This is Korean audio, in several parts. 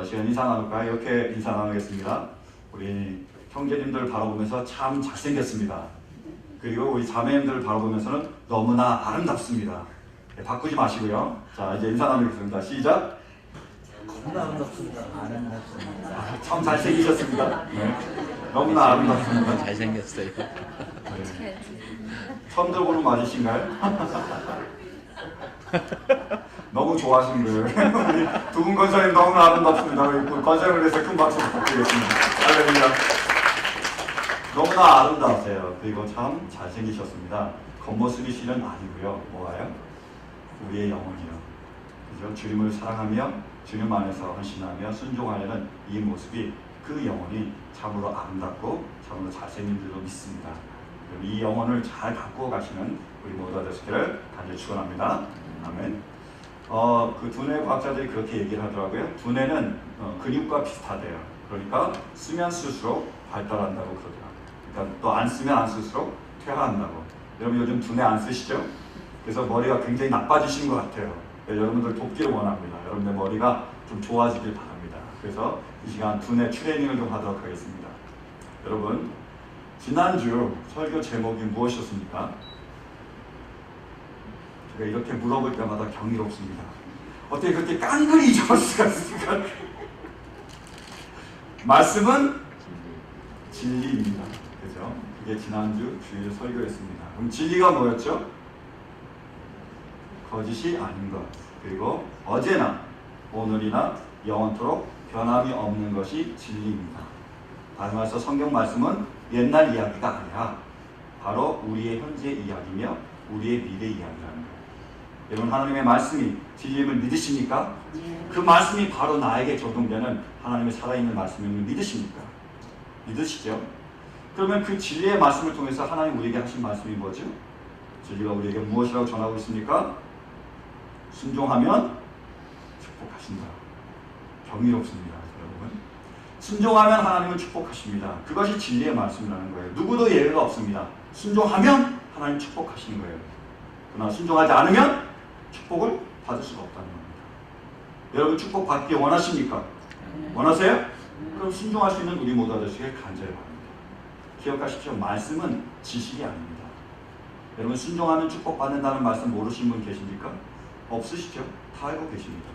어, 시간 인사 나눌까 이렇게 인사 나누겠습니다. 우리 형제님들 바라보면서 참 잘생겼습니다. 그리고 우리 자매님들 바라보면서는 너무나 아름답습니다. 네, 바꾸지 마시고요. 자 이제 인사 나누겠습니다. 시작. 너무나 아름답습니다. 아름답습니다. 아, 참 잘생기셨습니다. 네. 너무나 아름답습니다. 잘생겼어요. 네. 처음 들어보는 거 맞으신가요? 너무 좋아하시는 거예요. 우리 두분 권사님 너무나 아름답습니다. 우리 권사님을 위해서 큰 박수 부탁드리겠습니다. 할렐루야. 너무나 아름다우세요. 그리고 참 잘생기셨습니다. 겉모습이 실은 아니고요. 뭐가요? 우리의 영혼이요. 그죠? 주님을 사랑하며 주님 안에서 헌신하며 순종하려는 이 모습이 그 영혼이 참으로 아름답고 참으로 잘생긴 줄로 믿습니다. 이 영혼을 잘 갖고 가시는 우리 모두가 되시기를 간절히 축원합니다. 아멘. 어, 그 두뇌 과학자들이 그렇게 얘기를 하더라고요. 두뇌는 어, 근육과 비슷하대요. 그러니까 쓰면 쓸수록 발달한다고 그러더라고요. 그러니까 또 안 쓰면 안 쓸수록 퇴화한다고. 여러분 요즘 두뇌 안 쓰시죠? 그래서 머리가 굉장히 나빠지신 것 같아요. 네, 여러분들 돕기를 원합니다. 여러분의 머리가 좀 좋아지길 바랍니다. 그래서 이 시간 두뇌 트레이닝을 좀 하도록 하겠습니다. 여러분 지난주 설교 제목이 무엇이었습니까? 제가 이렇게 물어볼 때마다 경이롭습니다. 어떻게 그렇게 깡그리 잊어볼 수가 있습니까? 말씀은 진리입니다. 그죠? 그게 지난주 주일 설교였습니다. 그럼 진리가 뭐였죠? 거짓이 아닌 것. 그리고 어제나 오늘이나 영원토록 변함이 없는 것이 진리입니다. 다시 말해서 성경 말씀은 옛날 이야기가 아니라 바로 우리의 현재 이야기며 우리의 미래 이야기라는 거예요. 여러분 하나님의 말씀이 진리임을 믿으십니까? 그 말씀이 바로 나에게 적용되는 하나님의 살아있는 말씀임을 믿으십니까? 믿으시죠? 그러면 그 진리의 말씀을 통해서 하나님 우리에게 하신 말씀이 뭐죠? 진리가 우리에게 무엇이라고 전하고 있습니까? 순종하면 축복하신다. 경이롭습니다, 여러분. 순종하면 하나님은 축복하십니다. 그것이 진리의 말씀이라는 거예요. 누구도 예외가 없습니다. 순종하면 하나님 축복하시는 거예요. 그러나 순종하지 않으면 축복을 받을 수가 없다는 겁니다. 여러분 축복 받기 원하십니까? 원하세요? 그럼 순종할 수 있는 우리 모두가 되시길 간절히 바랍니다. 기억하십시오. 말씀은 지식이 아닙니다. 여러분 순종하면 축복받는다는 말씀 모르신 분 계십니까? 없으시죠? 다 알고 계십니다.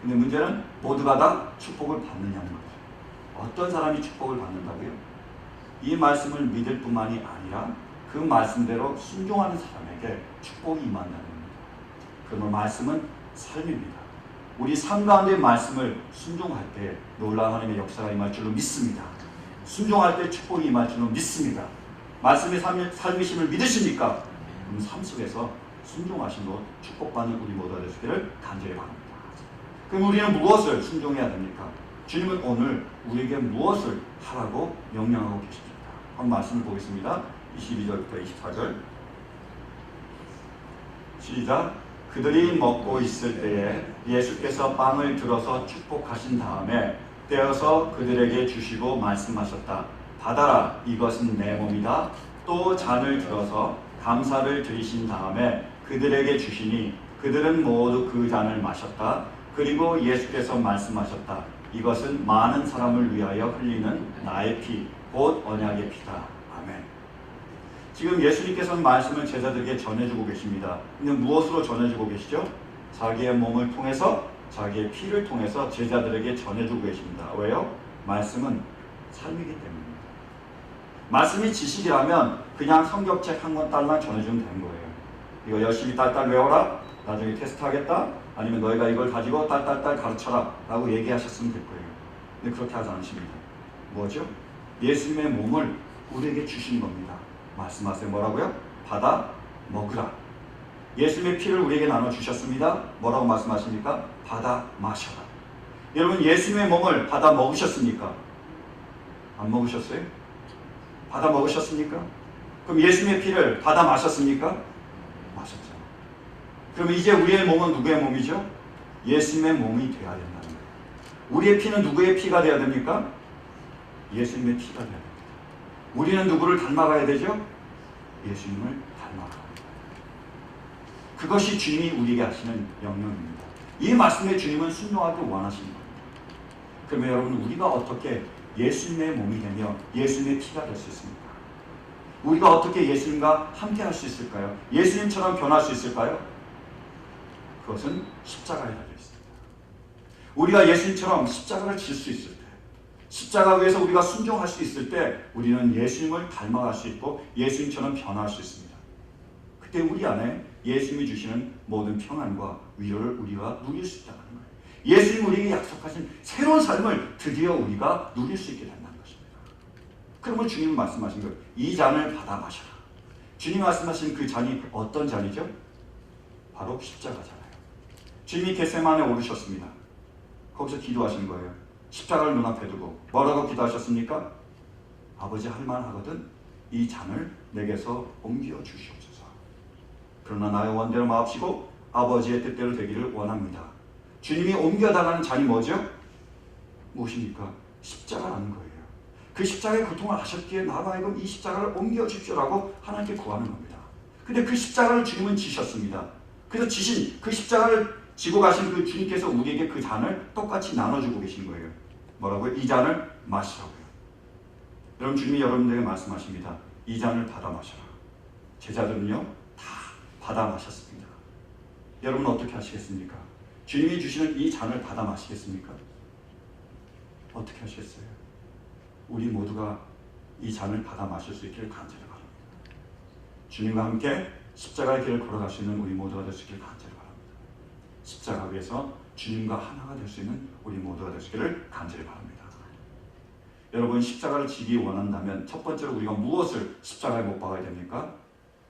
근데 문제는 모두가 다 축복을 받느냐는 거죠. 어떤 사람이 축복을 받는다고요? 이 말씀을 믿을 뿐만이 아니라 그 말씀대로 순종하는 사람에게 축복이 임한다는 겁니다. 그러면 말씀은 삶입니다. 우리 삶 가운데 말씀을 순종할 때 놀라운 하나님의 역사가 임할 줄로 믿습니다. 순종할 때 축복이 임할 줄로 믿습니다. 말씀의 삶, 삶이심을 믿으십니까? 그럼 삶 속에서 순종하심으로 축복받는 우리 모두가 되시기를 간절히 바랍니다. 그럼 우리는 무엇을 순종해야 됩니까? 주님은 오늘 우리에게 무엇을 하라고 명령하고 계십니까? 한번 말씀을 보겠습니다. 22절부터 24절 시작 그들이 먹고 있을 때에 예수께서 빵을 들어서 축복하신 다음에 떼어서 그들에게 주시고 말씀하셨다. 받아라 이것은 내 몸이다. 또 잔을 들어서 감사를 드리신 다음에 그들에게 주시니 그들은 모두 그 잔을 마셨다. 그리고 예수께서 말씀하셨다. 이것은 많은 사람을 위하여 흘리는 나의 피, 곧 언약의 피다. 지금 예수님께서는 말씀을 제자들에게 전해주고 계십니다. 근데 무엇으로 전해주고 계시죠? 자기의 몸을 통해서 자기의 피를 통해서 제자들에게 전해주고 계십니다. 왜요? 말씀은 삶이기 때문입니다. 말씀이 지식이라면 그냥 성경책 한 권 딸랑 전해주면 되는 거예요. 이거 열심히 딸딸 외워라. 나중에 테스트하겠다. 아니면 너희가 이걸 가지고 딸딸딸 가르쳐라. 라고 얘기하셨으면 될 거예요. 근데 그렇게 하지 않으십니다. 뭐죠? 예수님의 몸을 우리에게 주신 겁니다. 말씀하세요. 뭐라고요? 받아 먹으라. 예수님의 피를 우리에게 나눠 주셨습니다. 뭐라고 말씀하십니까? 받아 마셔라. 여러분 예수님의 몸을 받아 먹으셨습니까? 안 먹으셨어요? 받아 먹으셨습니까? 그럼 예수님의 피를 받아 마셨습니까? 마셨죠. 그럼 이제 우리의 몸은 누구의 몸이죠? 예수님의 몸이 되어야 된다는 거예요. 우리의 피는 누구의 피가 되어야 됩니까? 예수님의 피가 되어야 됩니다. 우리는 누구를 닮아가야 되죠? 예수님을 합니다. 그것이 주님이 우리에게 하시는 명령입니다. 이 말씀에 주님은 순종하기 원하십니다. 그러면 여러분 우리가 어떻게 예수님의 몸이 되며 예수님의 피가 될 수 있습니까? 우리가 어떻게 예수님과 함께 할 수 있을까요? 예수님처럼 변할 수 있을까요? 그것은 십자가에 달려 있습니다. 우리가 예수님처럼 십자가를 질 수 있을 때, 십자가 위에서 우리가 순종할 수 있을 때, 우리는 예수님을 닮아갈 수 있고 예수님처럼 변할 수 있습니다. 그때 우리 안에 예수님이 주시는 모든 평안과 위로를 우리가 누릴 수 있다는 거예요. 예수님 우리에게 약속하신 새로운 삶을 드디어 우리가 누릴 수 있게 된다는 것입니다. 그러면 주님 말씀하신 거예요. 이 잔을 받아 마셔라. 주님 말씀하신 그 잔이 어떤 잔이죠? 바로 십자가잖아요. 주님이 겟세만에 오르셨습니다. 거기서 기도하신 거예요. 십자가를 눈앞에 두고 뭐라고 기도하셨습니까? 아버지 할 만하거든 이 잔을 내게서 옮겨 주시옵소서. 그러나 나의 원대로 마옵시고 아버지의 뜻대로 되기를 원합니다. 주님이 옮겨달라는 잔이 뭐죠? 무엇입니까? 십자가라는 거예요. 그 십자가의 고통을 하셨기에 나하여금 이 십자가를 옮겨 주십시오라고 하나님께 구하는 겁니다. 근데 그 십자가를 주님은 지셨습니다. 그래서 지신 그 십자가를 지고 가신 그 주님께서 우리에게 그 잔을 똑같이 나눠주고 계신 거예요. 뭐라고요? 이 잔을 마시라고요. 여러분 주님이 여러분들에게 말씀하십니다. 이 잔을 받아 마셔라. 제자들은요 다 받아 마셨습니다. 여러분 어떻게 하시겠습니까? 주님이 주시는 이 잔을 받아 마시겠습니까? 어떻게 하시겠어요? 우리 모두가 이 잔을 받아 마실 수 있기를 간절히 바랍니다. 주님과 함께 십자가의 길을 걸어갈 수 있는 우리 모두가 될 수 있기를 간절히 바랍니다. 십자가 위에서 주님과 하나가 될 수 있는 우리 모두가 있기를 간절히 바랍니다. 여러분 십자가를 지기 원한다면 첫 번째로 우리가 무엇을 십자가에 못 박아야 됩니까?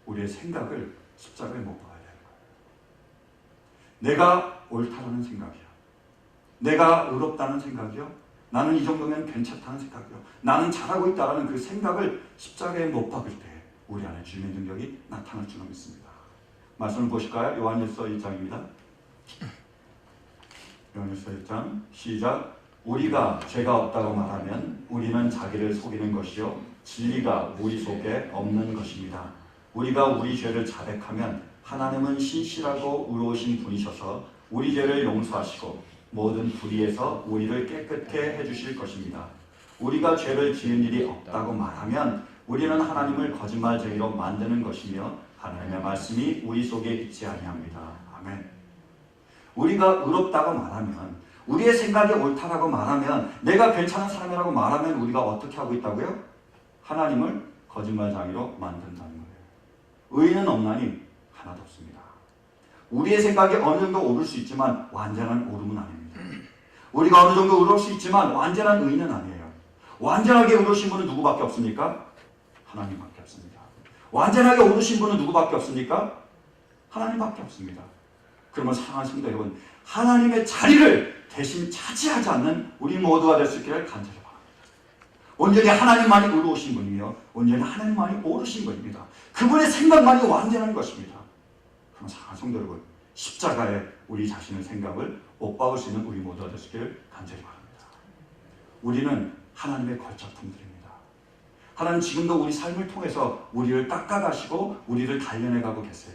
우리의 생각을 십자가에 못 박아야 되는 거예요. 내가 옳다라는 생각이야. 내가 의롭다는 생각이요. 나는 이 정도면 괜찮다는 생각이요. 나는 잘하고 있다라는 그 생각을 십자가에 못 박을 때 우리 안에 주님의 능력이 나타날 줄 믿습니다. 말씀을 보실까요? 요한일서 1장입니다. 요한일서 1장 시작 우리가 죄가 없다고 말하면 우리는 자기를 속이는 것이요 진리가 우리 속에 없는 것입니다. 우리가 우리 죄를 자백하면 하나님은 신실하고 의로우신 분이셔서 우리 죄를 용서하시고 모든 불의에서 우리를 깨끗게 해주실 것입니다. 우리가 죄를 지은 일이 없다고 말하면 우리는 하나님을 거짓말쟁이로 만드는 것이며 하나님의 말씀이 우리 속에 있지 아니합니다. 아멘. 우리가 의롭다고 말하면 우리의 생각이 옳다라고 말하면 내가 괜찮은 사람이라고 말하면 우리가 어떻게 하고 있다고요? 하나님을 거짓말쟁이로 만든다는 거예요. 의인은 없나니 하나도 없습니다. 우리의 생각이 어느 정도 오를 수 있지만 완전한 오름은 아닙니다. 우리가 어느 정도 의로울 수 있지만 완전한 의인은 아니에요. 완전하게 의로우신 분은 누구밖에 없습니까? 하나님밖에 없습니다. 완전하게 오르신 분은 누구밖에 없습니까? 하나님밖에 없습니다. 그러면 사랑하는 성도 여러분, 하나님의 자리를 대신 차지하지 않는 우리 모두가 될 수 있기를 간절히 바랍니다. 온전히 하나님만이 의로우신 분이며 온전히 하나님만이 오르신 분입니다. 그분의 생각만이 완전한 것입니다. 그럼 사랑하는 성도 여러분, 십자가에 우리 자신의 생각을 못 박을 수 있는 우리 모두가 될 수 있기를 간절히 바랍니다. 우리는 하나님의 걸작품들입니다. 하나님 지금도 우리 삶을 통해서 우리를 닦아가시고 우리를 단련해가고 계세요.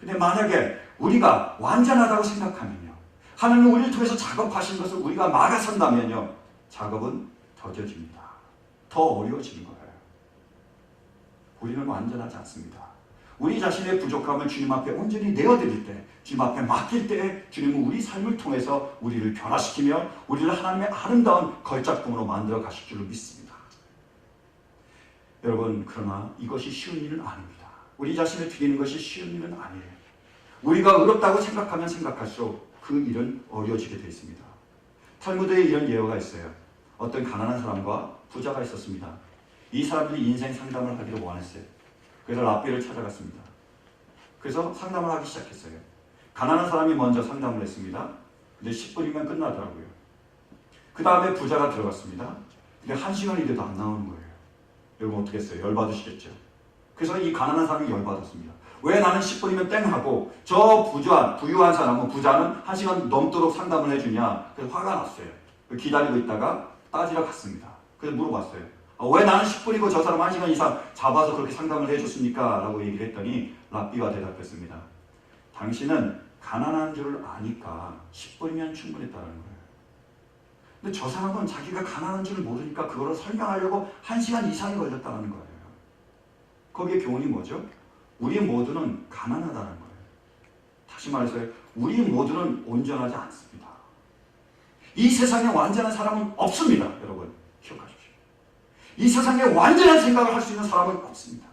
근데 만약에 우리가 완전하다고 생각하면요. 하나님 우리를 통해서 작업하신 것을 우리가 막아선다면요. 작업은 더뎌집니다. 더 어려워지는 거예요. 우리는 완전하지 않습니다. 우리 자신의 부족함을 주님 앞에 온전히 내어드릴 때, 주님 앞에 맡길 때, 주님은 우리 삶을 통해서 우리를 변화시키며 우리를 하나님의 아름다운 걸작품으로 만들어 가실 줄을 믿습니다. 여러분, 그러나 이것이 쉬운 일은 아닙니다. 우리 자신을 드리는 것이 쉬운 일은 아니에요. 우리가 의롭다고 생각하면 생각할수록 그 일은 어려워지게 되어 있습니다. 탈무드에 이런 예화가 있어요. 어떤 가난한 사람과 부자가 있었습니다. 이 사람들이 인생 상담을 하기를 원했어요. 그래서 랍비를 찾아갔습니다. 그래서 상담을 하기 시작했어요. 가난한 사람이 먼저 상담을 했습니다. 근데 10분이면 끝나더라고요. 그 다음에 부자가 들어갔습니다. 근데 한 시간이 돼도 안 나오는 거예요. 여러분 어떻게 했어요? 열받으시겠죠? 그래서 이 가난한 사람이 열받았습니다. 왜 나는 10분이면 땡 하고 저 부자, 부유한 사람은 부자는 한 시간 넘도록 상담을 해주냐? 그래서 화가 났어요. 기다리고 있다가 따지러 갔습니다. 그래서 물어봤어요. 어, 왜 나는 10분이고 저 사람 1시간 이상 잡아서 그렇게 상담을 해줬습니까? 라고 얘기를 했더니 랍비가 대답했습니다. 당신은 가난한 줄을 아니까 10분이면 충분했다는 거예요. 근데 저 사람은 자기가 가난한 줄 모르니까 그거를 설명하려고 한 시간 이상이 걸렸다는 거예요. 거기에 교훈이 뭐죠? 우리 모두는 가난하다는 거예요. 다시 말해서 우리 모두는 온전하지 않습니다. 이 세상에 완전한 사람은 없습니다. 여러분 기억하십시오. 이 세상에 완전한 생각을 할 수 있는 사람은 없습니다.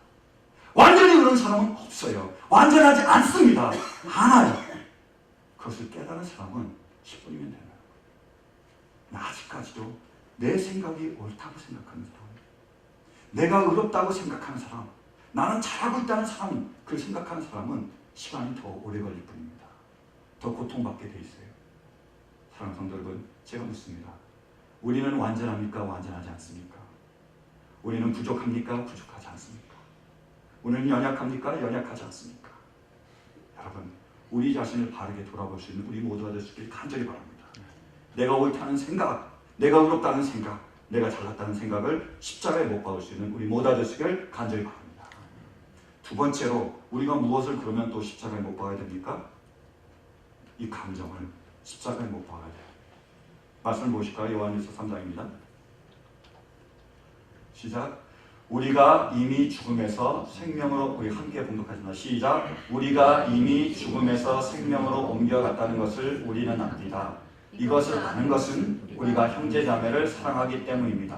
완전히 그런 사람은 없어요. 완전하지 않습니다. 하나요. 그것을 깨달은 사람은 10분이면 되는 거예요. 나 아직까지도 내 생각이 옳다고 생각하는 사람, 내가 의롭다고 생각하는 사람, 나는 잘하고 있다는 사람, 그 생각하는 사람은 시간이 더 오래 걸릴 뿐입니다. 더 고통받게 돼 있어요. 사랑하는 성도 여러분, 제가 묻습니다. 우리는 완전합니까? 완전하지 않습니까? 우리는 부족합니까? 부족하지 않습니까? 우리는 연약합니까? 연약하지 않습니까? 여러분, 우리 자신을 바르게 돌아볼 수 있는 우리 모두가 될 수 있길 간절히 바랍니다. 내가 옳다는 생각, 내가 의롭다는 생각, 내가 잘났다는 생각을 십자가에 못 박을 수 있는 우리 모두가 될 수 있길 간절히 바랍니다. 두 번째로 우리가 무엇을 그러면 또 십자가에 못 박아야 됩니까? 이 감정을 십자가에 못 박아야 돼요. 말씀을 보실까요? 요한일서 3장입니다. 시작. 우리가 이미 죽음에서 생명으로 우리 함께 봉독하겠습니다. 시작. 우리가 이미 죽음에서 생명으로 옮겨갔다는 것을 우리는 압니다. 이것을 아는 것은 우리가 형제자매를 사랑하기 때문입니다.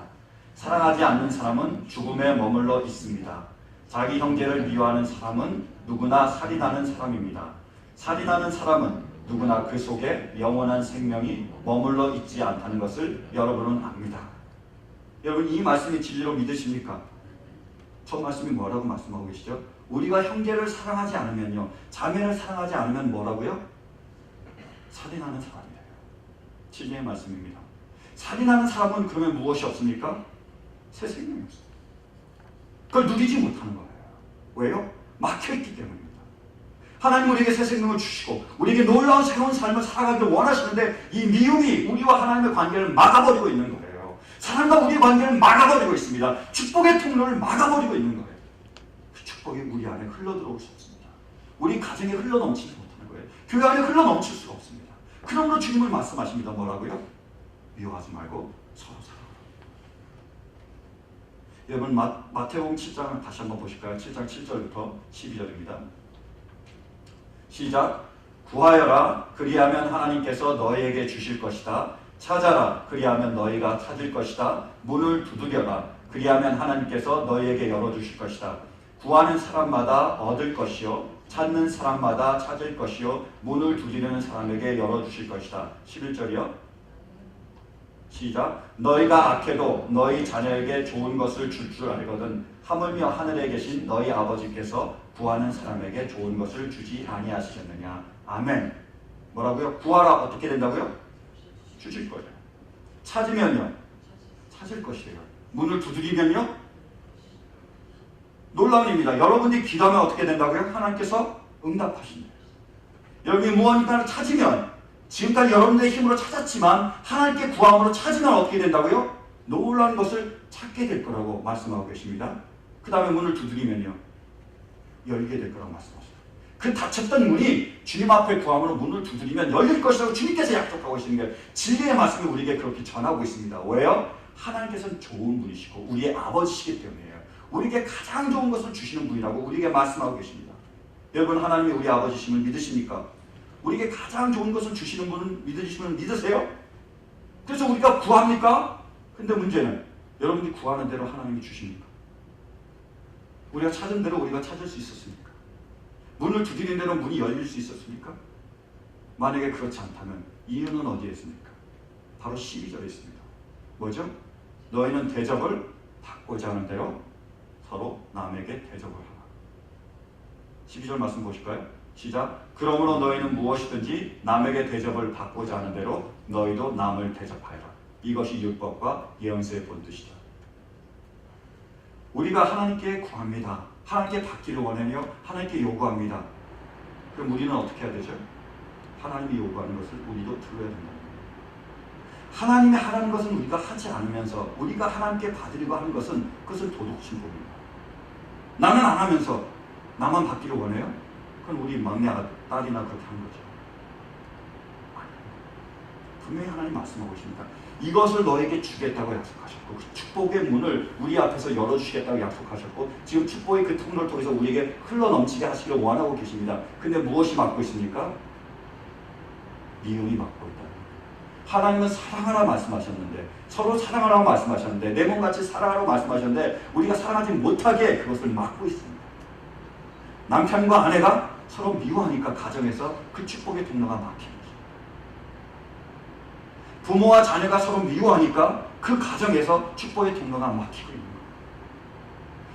사랑하지 않는 사람은 죽음에 머물러 있습니다. 자기 형제를 미워하는 사람은 누구나 살인하는 사람입니다. 살인하는 사람은 누구나 그 속에 영원한 생명이 머물러 있지 않다는 것을 여러분은 압니다. 여러분 이 말씀이 진리로 믿으십니까? 저 말씀이 뭐라고 말씀하고 계시죠? 우리가 형제를 사랑하지 않으면요, 자매를 사랑하지 않으면 뭐라고요? 살인하는 사람이에요. 진리의 말씀입니다. 살인하는 사람은 그러면 무엇이 없습니까? 새 생명이 없습니다. 그걸 누리지 못하는 거예요. 왜요? 막혀있기 때문입니다. 하나님 우리에게 새 생명을 주시고 우리에게 놀라운 새로운 삶을 살아가기를 원하시는데 이 미움이 우리와 하나님의 관계를 막아버리고 있는 거예요. 사람과 우리의 관계를 막아버리고 있습니다. 축복의 통로를 막아버리고 있는 거예요. 그 축복이 우리 안에 흘러들어올 수 없습니다. 우리 가정에 흘러넘치지 못하는 거예요. 교회 안에 흘러넘칠 수가 없습니다. 그러므로 주님을 말씀하십니다. 뭐라고요? 미워하지 말고 서로 사랑. 여러분 마, 마태복음 7장을 다시 한번 보실까요? 7장 7절부터 12절입니다. 시작. 구하여라 그리하면 하나님께서 너희에게 주실 것이다. 찾아라 그리하면 너희가 찾을 것이다. 문을 두드려라 그리하면 하나님께서 너희에게 열어 주실 것이다. 구하는 사람마다 얻을 것이요 찾는 사람마다 찾을 것이요 문을 두드리는 사람에게 열어 주실 것이다. 11절이요. 시작. 너희가 악해도 너희 자녀에게 좋은 것을 줄줄 알거든 하물며 하늘에 계신 너희 아버지께서 구하는 사람에게 좋은 것을 주지 아니하시겠느냐. 아멘. 뭐라고요? 구하라 어떻게 된다고요? 주실 거예요. 찾으면요. 찾을 것이에요. 문을 두드리면요. 놀라운 일입니다. 여러분이 기도하면 어떻게 된다고요? 하나님께서 응답하신다. 여러분이 무언가를 찾으면 지금까지 여러분들의 힘으로 찾았지만 하나님께 구함으로 찾으면 어떻게 된다고요? 놀라운 것을 찾게 될 거라고 말씀하고 계십니다. 그 다음에 문을 두드리면요. 열게 될 거라고 말씀하십니다. 그 닫혔던 문이 주님 앞에 구함으로 문을 두드리면 열릴 것이라고 주님께서 약속하고 계시는 게 진리의 말씀을 우리에게 그렇게 전하고 있습니다. 왜요? 하나님께서는 좋은 분이시고 우리의 아버지시기 때문이에요. 우리에게 가장 좋은 것을 주시는 분이라고 우리에게 말씀하고 계십니다. 여러분 하나님이 우리 아버지심을 믿으십니까? 우리에게 가장 좋은 것을 주시는 분은 믿으시면 믿으세요? 그래서 우리가 구합니까? 근데 문제는 여러분이 구하는 대로 하나님이 주십니까? 우리가 찾은 대로 우리가 찾을 수 있었습니까? 문을 두드리는 대로 문이 열릴 수 있었습니까? 만약에 그렇지 않다면 이유는 어디에 있습니까? 바로 12절에 있습니다. 뭐죠? 너희는 대접을 받고자 하는 대로 서로 남에게 대접을 하라. 12절 말씀 보실까요? 시작. 그러므로 너희는 무엇이든지 남에게 대접을 받고자 하는 대로 너희도 남을 대접하여라. 이것이 율법과 예언서의 본뜻이다. 우리가 하나님께 구합니다. 하나님께 받기를 원하며 하나님께 요구합니다. 그럼 우리는 어떻게 해야 되죠? 하나님이 요구하는 것을 우리도 들어야 된다. 하나님이 하라는 것은 우리가 하지 않으면서 우리가 하나님께 받으려고 하는 것은 그것은 도덕신복입니다. 나는 안 하면서 나만 받기를 원해요? 그건 우리 막내 딸이나 그렇게 하는 거죠. 분명히 하나님 말씀하고 있습니다. 이것을 너에게 주겠다고 약속하셨고 그 축복의 문을 우리 앞에서 열어주시겠다고 약속하셨고 지금 축복의 그 통로를 통해서 우리에게 흘러넘치게 하시기를 원하고 계십니다. 근데 무엇이 막고 있습니까? 미움이 막고 있다. 하나님은 사랑하라 말씀하셨는데 서로 사랑하라고 말씀하셨는데 내 몸같이 사랑하라고 말씀하셨는데 우리가 사랑하지 못하게 그것을 막고 있습니다. 남편과 아내가 서로 미워하니까 가정에서 그 축복의 통로가 거죠. 부모와 자녀가 서로 미워하니까 그 가정에서 축복의 통로가 막히고 있는 거예요.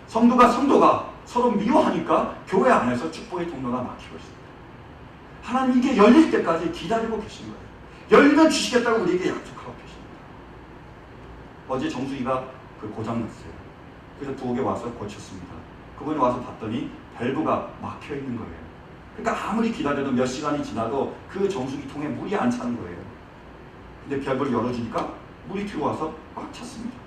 성도가 성도가 서로 미워하니까 교회 안에서 축복의 통로가 막히고 있습니다. 하나님 이게 열릴 때까지 기다리고 계신 거예요. 열리면 주시겠다고 우리에게 약속하고 계십니다. 어제 정수기가 그 고장났어요. 그래서 부엌에 와서 고쳤습니다. 그분이 와서 봤더니 밸브가 막혀 있는 거예요. 그러니까 아무리 기다려도 몇 시간이 지나도 그 정수기 통에 물이 안 차는 거예요. 근데 밸브를 열어주니까 물이 들어와서 꽉 찼습니다.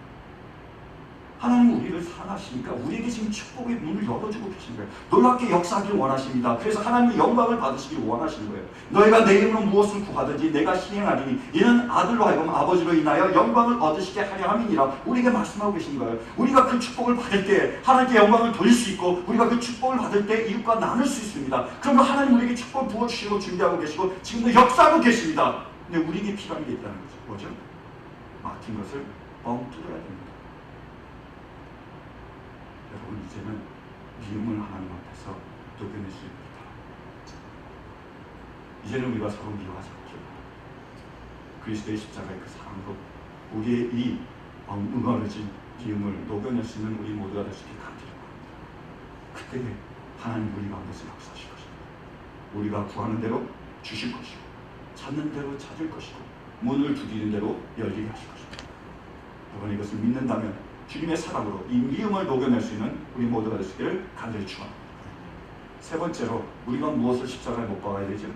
하나님 우리를 사랑하시니까 우리에게 지금 축복의 문을 열어주고 계신 거예요. 놀랍게 역사하기를 원하십니다. 그래서 하나님의 영광을 받으시기를 원하시는 거예요. 너희가 내 이름으로 무엇을 구하든지 내가 시행하리니 이는 아들로 하여금 아버지로 인하여 영광을 얻으시게 하려 함이니라 우리에게 말씀하고 계신 거예요. 우리가 그 축복을 받을 때 하나님께 영광을 돌릴 수 있고 우리가 그 축복을 받을 때 이웃과 나눌 수 있습니다. 그러면 하나님 우리에게 축복을 부어주시고 준비하고 계시고 지금도 역사하고 계십니다. 근데 우리에게 필요한 게 있다는 거죠. 뭐죠? 막힌 것을 뻥 뚫어야 됩니다. 여러분 이제는 미움을 하나님 앞에서 녹여낼 수 있다. 이제는 우리가 서로 미워하지 않죠. 그리스도의 십자가의 그 사랑으로 우리의 이 응어려진 미움을 녹여낼 수 있는 우리 모두가 될 수 있게 간절히 바랍니다. 그때 하나님 우리 가운데서 역사하실 것입니다. 우리가 구하는 대로 주실 것이고 찾는 대로 찾을 것이고 문을 두드리는 대로 열리게 하실 것입니다. 여러분 이것을 믿는다면 주님의 사랑으로 이 미움을 녹여낼 수 있는 우리 모두가 될 수 있기를 간절히 축원합니다. 세 번째로 우리가 무엇을 십자가에 못 박아야 되죠?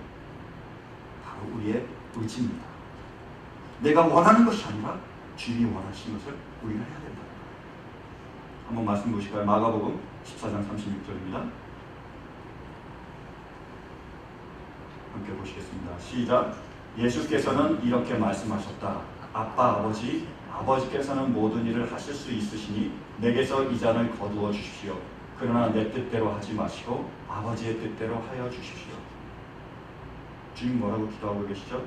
바로 우리의 의지입니다. 내가 원하는 것이 아니라 주님이 원하시는 것을 우리가 해야 된다. 한번 말씀 보실까요? 마가복음 14장 36절입니다. 함께 보시겠습니다. 시작. 예수께서는 이렇게 말씀하셨다. 아빠 아버지 아버지께서는 모든 일을 하실 수 있으시니 내게서 이 잔을 거두어 주십시오. 그러나 내 뜻대로 하지 마시고 아버지의 뜻대로 하여 주십시오. 주님 뭐라고 기도하고 계시죠?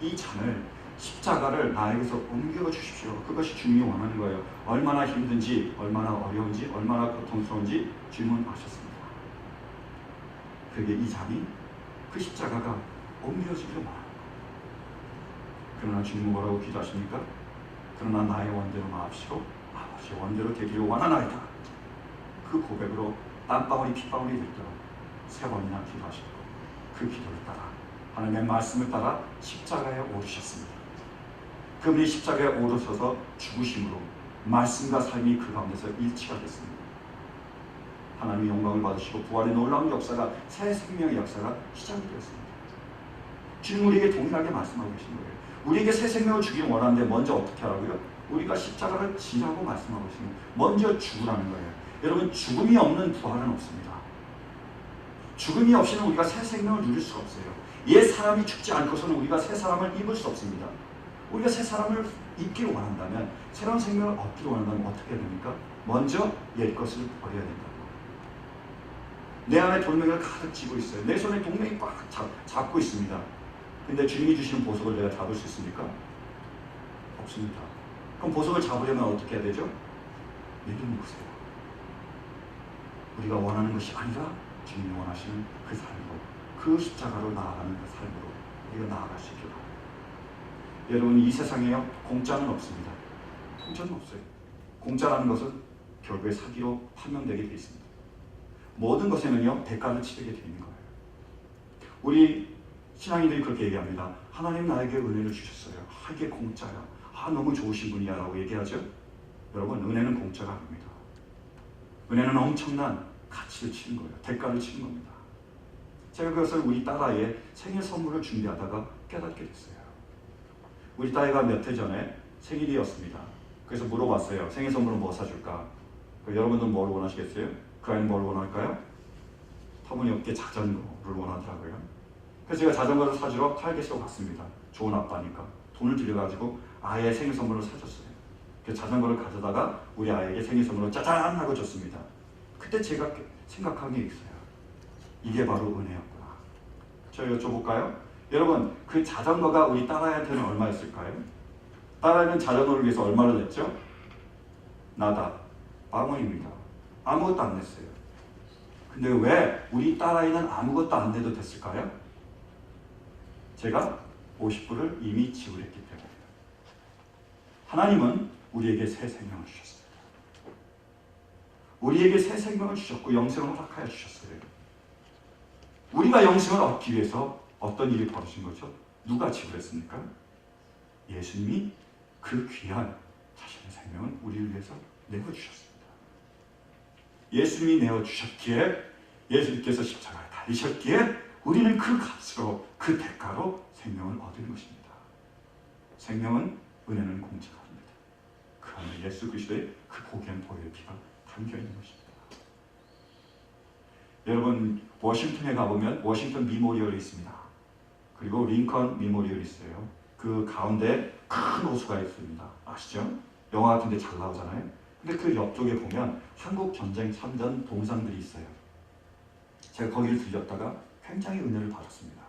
이 잔을 십자가를 나에게서 옮겨 주십시오. 그것이 주님이 원하는 거예요. 얼마나 힘든지, 얼마나 어려운지, 얼마나 고통스러운지 주님은 아셨습니다. 그게 이 잔이 그 십자가가 옮겨지기를 바랍니다. 그러나 주님은 뭐라고 기도하십니까? 그러나 나의 원대로 마옵시고 아버지의 원대로 되기를 원하나이다. 그 고백으로 땀방울이 핏방울이 되도록 세 번이나 기도하셨고 그 기도를 따라 하나님의 말씀을 따라 십자가에 오르셨습니다. 그분이 십자가에 오르셔서 죽으심으로 말씀과 삶이 그 가운데서 일치가 됐습니다. 하나님의 영광을 받으시고 부활의 놀라운 역사가 새 생명의 역사가 시작이 되었습니다. 주님 우리에게 동일하게 말씀하고 계신 거예요. 우리에게 새 생명을 주기를 원하는데 먼저 어떻게 하라고요? 우리가 십자가를 지라고 말씀하고 있습니다. 먼저 죽으라는 거예요. 여러분 죽음이 없는 부활은 없습니다. 죽음이 없이는 우리가 새 생명을 누릴 수가 없어요. 옛 사람이 죽지 않고서는 우리가 새 사람을 입을 수 없습니다. 우리가 새 사람을 입기를 원한다면 새로운 생명을 얻기를 원한다면 어떻게 해야 됩니까? 먼저 옛 것을 버려야 된다고. 내 안에 돌멩이를 가득 쥐고 있어요. 내 손에 동맹이 꽉 잡, 잡고 있습니다. 근데 주님이 주시는 보석을 내가 잡을 수 있습니까? 없습니다. 그럼 보석을 잡으려면 어떻게 해야 되죠? 내려놓으세요. 우리가 원하는 것이 아니라 주님이 원하시는 그 삶으로 그 십자가로 나아가는 그 삶으로 우리가 나아갈 수 바랍니다. 여러분 이 세상에 요 공짜는 없습니다. 공짜는 없어요. 공짜라는 것은 결국에 사기로 판명되게 되어 있습니다. 모든 것에는요 대가를 치르게 되는 거예요. 우리 신앙인들이 그렇게 얘기합니다. 하나님 나에게 은혜를 주셨어요. 아, 이게 공짜야. 아, 너무 좋으신 분이야. 라고 얘기하죠. 여러분, 은혜는 공짜가 아닙니다. 은혜는 엄청난 가치를 치는 거예요. 대가를 치는 겁니다. 제가 그것을 우리 딸아이의 생일 선물을 준비하다가 깨닫게 됐어요. 우리 딸아이가 몇 해 전에 생일이었습니다. 그래서 물어봤어요. 생일 선물은 뭐 사줄까? 그 여러분들 뭘 원하시겠어요? 그 아이는 뭘 원할까요? 터무니없게 자전거를 원하더라고요. 그래서 제가 자전거를 사주러 타겟으로 갔습니다. 좋은 아빠니까. 돈을 들여가지고 아예 생일 선물로 사줬어요. 그 자전거를 가져다가 우리 아이에게 생일 선물로 짜잔 하고 줬습니다. 그때 제가 생각한 게 있어요. 이게 바로 은혜였구나. 저 여쭤볼까요? 여러분 그 자전거가 우리 딸아이한테는 얼마였을까요? 딸아이는 자전거를 위해서 얼마를 냈죠? 나다. 빵원입니다. 아무것도 안 냈어요. 근데 왜 우리 딸아이는 아무것도 안 내도 됐을까요? 제가 50불을 이미 지불했기 때문에 하나님은 우리에게 새 생명을 주셨습니다. 우리에게 새 생명을 주셨고 영생을 허락하여 주셨어요. 우리가 영생을 얻기 위해서 어떤 일이 벌어진 거죠? 누가 지불했습니까? 예수님이 그 귀한 자신의 생명을 우리를 위해서 내어주셨습니다. 예수님이 내어주셨기에 예수님께서 십자가에 달리셨기에 우리는 그 값으로 그 대가로 생명을 얻은 것입니다. 생명은 은혜는 공짜가 아닙니다. 그 안에 예수 그리스도의 그 보기엔 보혈 피가 담겨 있는 것입니다. 여러분 워싱턴에 가보면 워싱턴 미모리얼이 있습니다. 그리고 링컨 미모리얼이 있어요. 그 가운데 큰 호수가 있습니다. 아시죠? 영화 같은 데 잘 나오잖아요. 근데 그 옆쪽에 보면 한국 전쟁 참전 동상들이 있어요. 제가 거기를 들렸다가 굉장히 은혜를 받았습니다.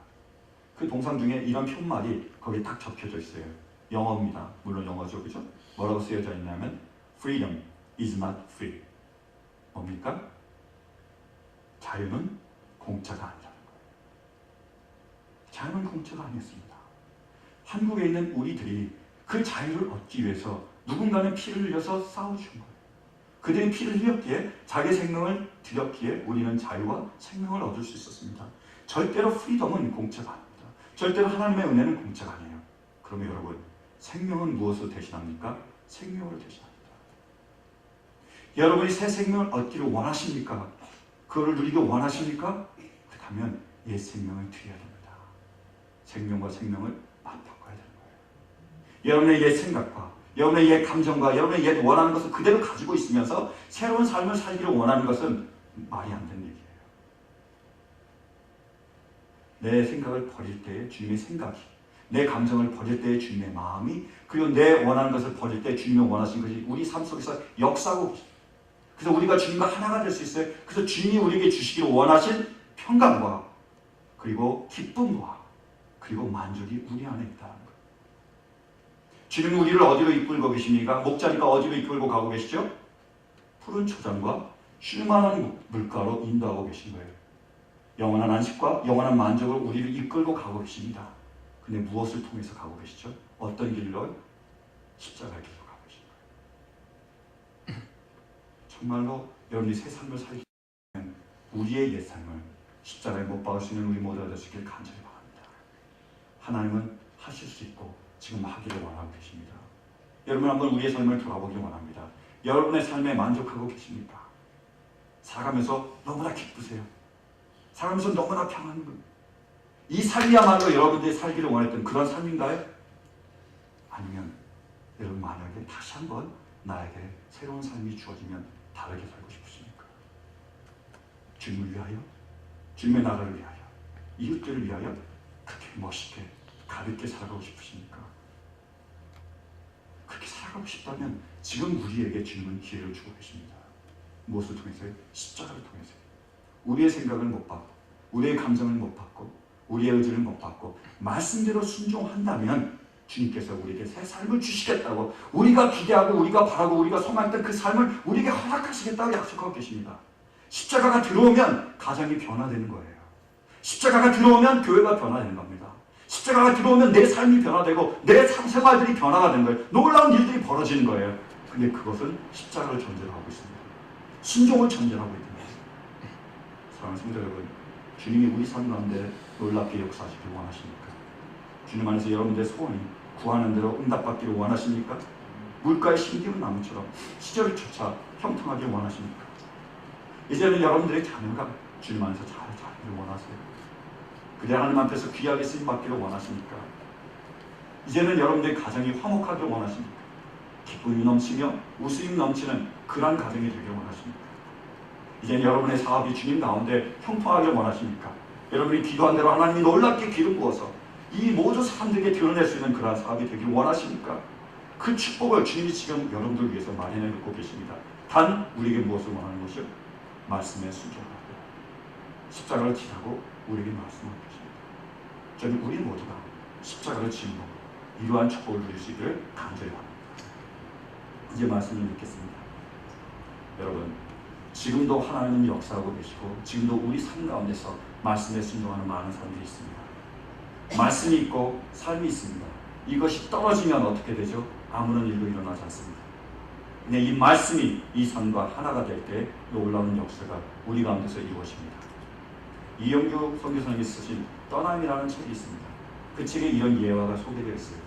그 동상 중에 이런 편말이 거기 딱 적혀져 있어요. 영어입니다. 물론 영어죠, 그죠? 뭐라고 쓰여져 있냐면 Freedom is not free. 뭡니까? 자유는 공짜가 아니라는 거예요. 자유는 공짜가 아니었습니다. 한국에 있는 우리들이 그 자유를 얻기 위해서 누군가는 피를 흘려서 싸워준 거예요. 그들이 피를 흘렸기에 자기 생명을 드렸기에 우리는 자유와 생명을 얻을 수 있었습니다. 절대로 프리덤은 공짜가 아닙니다. 절대로 하나님의 은혜는 공짜가 아니에요. 그러면 여러분, 생명은 무엇으로 대신합니까? 생명으로 대신합니다. 여러분이 새 생명을 얻기를 원하십니까? 그거를 누리기 원하십니까? 그렇다면 옛 생명을 드려야 됩니다. 생명과 생명을 맞바꿔야 되는 거예요. 여러분의 옛 생각과 여러분의 옛 감정과 여러분의 옛 원하는 것을 그대로 가지고 있으면서 새로운 삶을 살기를 원하는 것은 말이 안얘기예요. 내 생각을 버릴 때의 주님의 생각이 내 감정을 버릴 때의 주님의 마음이 그리고 내 원하는 것을 버릴 때 주님이 원하신 것이 우리 삶 속에서 계십니다. 그래서 우리가 주님과 하나가 될 수 있어요. 그래서 주님이 우리에게 주시기를 원하신 평강과 그리고 기쁨과 그리고 만족이 우리 안에 있다는 거예요. 주님은 우리를 어디로 이끌고 계십니까? 목자리가 어디로 이끌고 가고 계시죠? 푸른 초장과 쉴만한 물가로 인도하고 계신 거예요. 영원한 안식과 영원한 만족을 우리를 이끌고 가고 계십니다. 근데 무엇을 통해서 가고 계시죠? 어떤 길로? 십자가의 길로 가고 계신 거예요. 정말로 여러분이 새 삶을 살기 위해 우리의 옛 삶을 십자가에 못 박을 수 있는 우리 모두가 있길 간절히 바랍니다. 하나님은 하실 수 있고 지금 하기를 원하고 계십니다. 여러분 한번 우리의 삶을 돌아보길 원합니다. 여러분의 삶에 만족하고 계십니까? 살아가면서 너무나 기쁘세요. 살아가면서 너무나 평안한 분. 이 삶이야말로 여러분들이 살기를 원했던 그런 삶인가요? 아니면 여러분 만약에 다시 한번 나에게 새로운 삶이 주어지면 다르게 살고 싶으십니까? 주님을 위하여, 주님의 나라를 위하여, 이웃들을 위하여 그렇게 멋있게 가볍게 살아가고 싶으십니까? 그렇게 살아가고 싶다면 지금 우리에게 주님은 기회를 주고 계십니다. 무엇을 통해서요? 십자가를 통해서요. 우리의 생각을 못 받고, 우리의 감정을 못 받고, 우리의 의지를 못 받고, 말씀대로 순종한다면 주님께서 우리에게 새 삶을 주시겠다고, 우리가 기대하고, 우리가 바라고, 우리가 소망했던 그 삶을 우리에게 허락하시겠다고 약속하고 계십니다. 십자가가 들어오면 가정이 변화되는 거예요. 십자가가 들어오면 교회가 변화되는 겁니다. 십자가가 들어오면 내 삶이 변화되고 내삶 생활들이 변화가 되는 거예요. 놀라운 일들이 벌어지는 거예요. 근데 그것은 십자가를 전제로 하고 있습니다. 순종을 전제로 하고 거예요. 사랑하는 성도 여러분, 주님이 우리 삶 가운데 놀랍게 역사하시길 원하십니까? 주님 안에서 여러분들의 소원이 구하는 대로 응답받기를 원하십니까? 물가에 심기는 나무처럼 시절을 쫓아 형통하길 원하십니까? 이제는 여러분들의 자녀가 주님 안에서 잘 자기를 원하세요. 그대 하나님 앞에서 귀하게 쓰임 받기를 원하십니까? 이제는 여러분들의 가정이 화목하길 원하십니까? 기쁨이 넘치며 웃음이 넘치는 그러한 가정이 되길 원하십니까? 이제는 여러분의 사업이 주님 가운데 형통하길 원하십니까? 여러분이 기도한 대로 하나님이 놀랍게 기름 부어서 이 모든 사람들에게 드러낼 수 있는 그러한 사업이 되길 원하십니까? 그 축복을 주님이 지금 여러분들 위해서 마련해 놓고 계십니다. 단 우리에게 무엇을 원하는 것이요? 말씀에 순종하고 십자가를 지라고 우리에게 말씀하고 계십니다. 저는 우리 모두가 십자가를 지고 이러한 축복을 누릴 수 있기를 간절히 바랍니다. 이제 말씀을 읽겠습니다. 여러분, 지금도 하나님은 역사하고 계시고 지금도 우리 삶 가운데서 말씀에 순종하는 많은 사람들이 있습니다. 말씀이 있고 삶이 있습니다. 이것이 떨어지면 어떻게 되죠? 아무런 일도 일어나지 않습니다. 근데 이 말씀이 이 삶과 하나가 될 때 놀라운 역사가 우리 가운데서 이루어집니다. 이영규 선교사님이 쓰신 떠남이라는 책이 있습니다. 그 책에 이런 예화가 소개되어 있어요.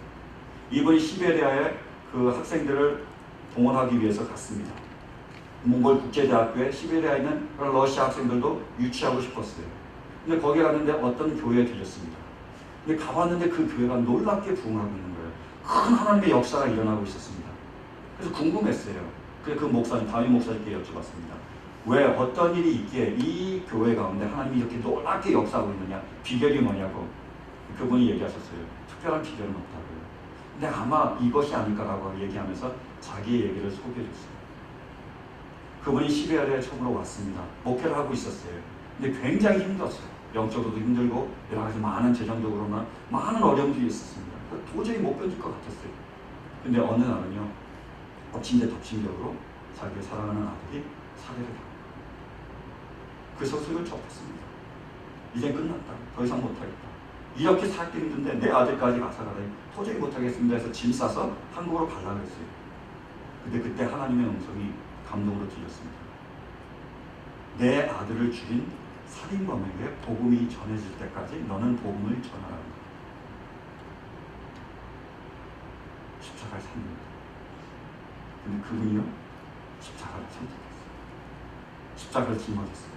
이분이 시베리아에 그 학생들을 동원하기 위해서 갔습니다. 몽골 국제대학교에 시베리아에 있는 러시아 학생들도 유치하고 싶었어요. 근데 거기 갔는데 어떤 교회에 들렸습니다. 근데 가봤는데 그 교회가 놀랍게 부흥하고 있는 거예요. 큰 하나님의 역사가 일어나고 있었습니다. 그래서 궁금했어요. 그래서 그 목사님, 담임 목사님께 여쭤봤습니다. 왜 어떤 일이 있기에 이 교회 가운데 하나님이 이렇게 놀랍게 역사하고 있느냐? 비결이 뭐냐고. 그분이 얘기하셨어요. 특별한 비결은 없다고요. 근데 아마 이것이 아닐까라고 얘기하면서 자기의 얘기를 소개해줬어요. 그분이 시베리아에 처음으로 왔습니다. 목회를 하고 있었어요. 근데 굉장히 힘들었어요. 영적으로도 힘들고 여러 가지 많은 재정적으로나 많은 어려움들이 있었습니다. 도저히 못 견딜 것 같았어요. 근데 어느 날은요, 엎친 데 덮친 격으로 자기가 사랑하는 아들이 사례를 당합니다. 그 소식을 접했습니다. 이제 끝났다. 더 이상 못하겠다. 이렇게 살기 힘든데 내 아들까지 가사가래 도저히 못하겠습니다 해서 짐 싸서 한국으로 했어요. 근데 그때 하나님의 음성이 감동으로 들렸습니다. 내 아들을 죽인 살인범에게 복음이 전해질 때까지 너는 복음을 전하라. 십자가를 삽니다. 근데 그분이요 십자가를 선택했어요. 십자가를 짊어졌어요.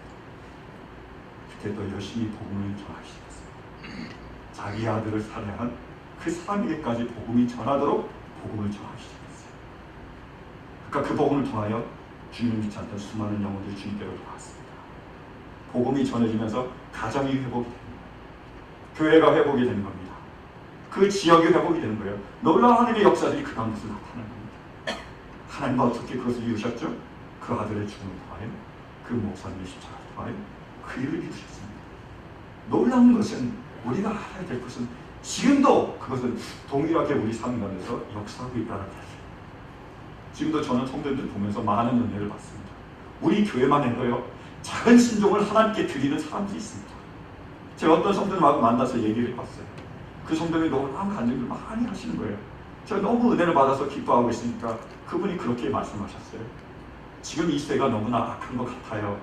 그때도 열심히 복음을 전하기 시작했어요. 자기 아들을 살해한 그 사람에게까지 복음이 전하도록 복음을 전하기 시작했어요. 그러니까 그 복음을 통하여 주님을 믿지 않던 수많은 영혼들이 주님께로 돌아왔습니다. 복음이 전해지면서 가정이 회복이 됩니다. 교회가 회복이 되는 겁니다. 그 지역이 회복이 되는 거예요. 놀라운 하나님의 역사들이 그 가운데서 나타나는 겁니다. 하나님은 어떻게 그것을 이루셨죠? 그 아들의 죽음을 통하여 그 목사님의 십자가를 통하여 그 일을 이루셨습니다. 놀라운 것은 우리가 알아야 될 것은 지금도 그것은 동일하게 우리 삶 가운데서 역사하고 있다는. 지금도 저는 성도들 보면서 많은 은혜를 받습니다. 우리 교회만에도요 작은 신종을 하나님께 드리는 사람들이 있습니다. 제가 어떤 성도님하고 만나서 얘기를 해봤어요. 그 성도님이 놀라운 간증을 많이 하시는 거예요. 제가 너무 은혜를 받아서 기뻐하고 있으니까 그분이 그렇게 말씀하셨어요. 지금 이 시대가 너무나 악한 것 같아요.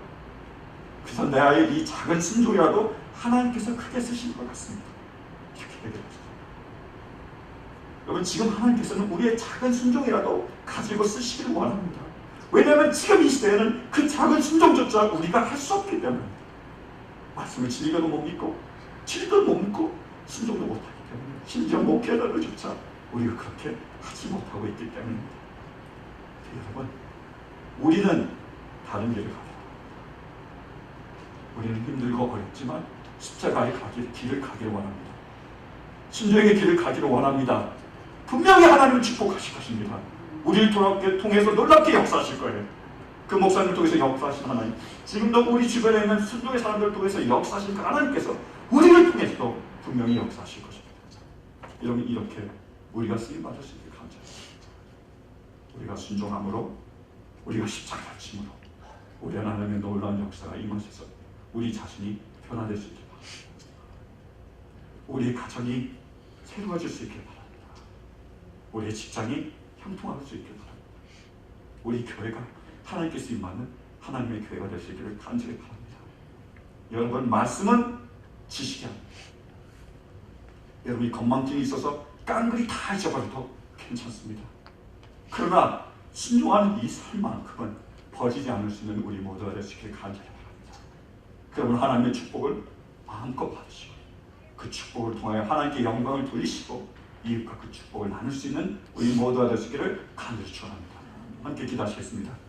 그래서 내 아이의 이 작은 신종이라도 하나님께서 크게 쓰실 것 같습니다. 이렇게 얘기했어요. 여러분 지금 하나님께서는 우리의 작은 순종이라도 가지고 쓰시기를 원합니다. 왜냐하면 지금 이 시대에는 그 작은 순종조차 우리가 할 수 없기 때문입니다. 말씀을 진리가도 못 믿고 진리도 못 믿고 순종도 못하기 때문에 심지어 목회자들조차 우리가 그렇게 하지 못하고 있기 때문입니다. 여러분 우리는 다른 길을 가야 우리는 힘들고 어렵지만 십자가의 가기, 길을 가기를 원합니다. 신정의 길을 가기를 원합니다. 분명히 하나님은 축복하실 것입니다. 우리를 통해서 놀랍게 역사하실 거예요. 그 목사님을 통해서 역사하신 하나님. 지금도 우리 주변에 있는 순종의 사람들을 통해서 역사하신 그 하나님께서 우리를 통해서도 분명히 역사하실 것입니다. 여러분 이렇게 우리가 쓰임 받을 수 있게 감사합니다. 우리가 순종함으로 우리가 십자가를 짐으로 우리 하나님의 놀라운 역사가 임하셔서 우리 자신이 변화될 수 있게 바랍니다. 우리 가정이 새로워질 수 있게 바랍니다. 우리의 직장이 형통할 수 있게 바랍니다. 우리 교회가 하나님께 쓰임 받는 하나님의 교회가 될 수 있기를 간절히 바랍니다. 여러분 말씀은 지식이 아닙니다. 여러분이 건망증이 있어서 깡그리 다 잊어버려도 괜찮습니다. 그러나 신중한 이 삶만큼은 버지지 않을 수 있는 우리 모두가 될 수 있기를 간절히 바랍니다. 그러면 하나님의 축복을 마음껏 받으시고 그 축복을 통하여 하나님께 영광을 돌리시고 이웃과 그 축복을 나눌 수 있는 우리 모두가 될 수 있기를 간절히 축원합니다. 함께 기도하시겠습니다.